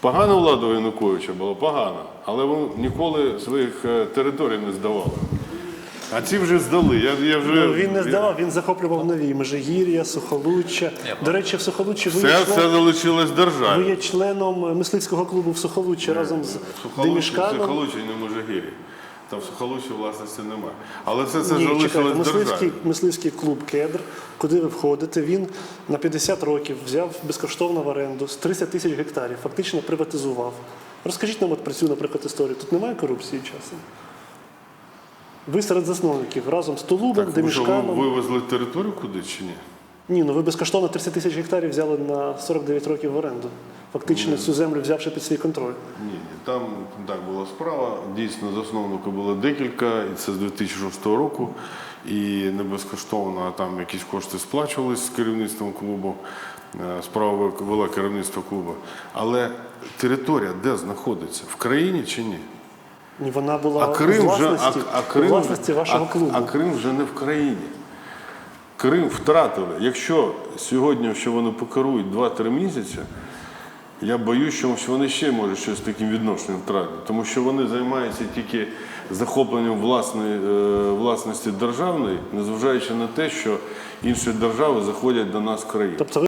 Погана влада у Януковича була погана, але вони ніколи своїх е, територій не здавали. А ці вже здали. Я, я вже, Ну, він не здавав, він захоплював нові Межигір'я, Сухолуччя. До речі, в Сухолуччі ви, Все, є, все член, залишилось ви є членом мисливського клубу в Сухолуччі разом з Сухолуччі, Демішканом. Сухолуччі не Можигір'ї. Там в Сухолуччі власності немає. Але все це Ні, чекайте, мисливський, мисливський клуб Кедр, куди ви входите, він на 50 років взяв безкоштовно в оренду з 30 тисяч гектарів, фактично приватизував. Розкажіть нам от про цю, наприклад, історію. Тут немає корупції часом? Ви серед засновників разом з Тулубом, Так, ви що, ви Демішканом. вивезли територію куди чи ні? Ні, ну ви безкоштовно 30 тисяч гектарів взяли на 49 років в оренду. Фактично цю землю взявши під свій контроль. Ні, ні, там так була справа. Дійсно, засновнику було декілька, і це з 2006 року. І не безкоштовно, а там якісь кошти сплачувались з керівництвом клубу. Е, Справа вела керівництво клубу. Але територія де знаходиться? В країні чи ні? Ні, вона була А Крим у вже, а, власності, а у Крим, власності вашого а, клубу. а Крим вже не в країні. Крим втратили. Якщо сьогодні, що вони покерують 2-3 місяці, я боюсь, що вони ще можуть щось таким відношенням втратити, тому що вони займаються тільки захопленням власної е, власності державної, незважаючи на те, що інші держави заходять до нас в країну. Тобто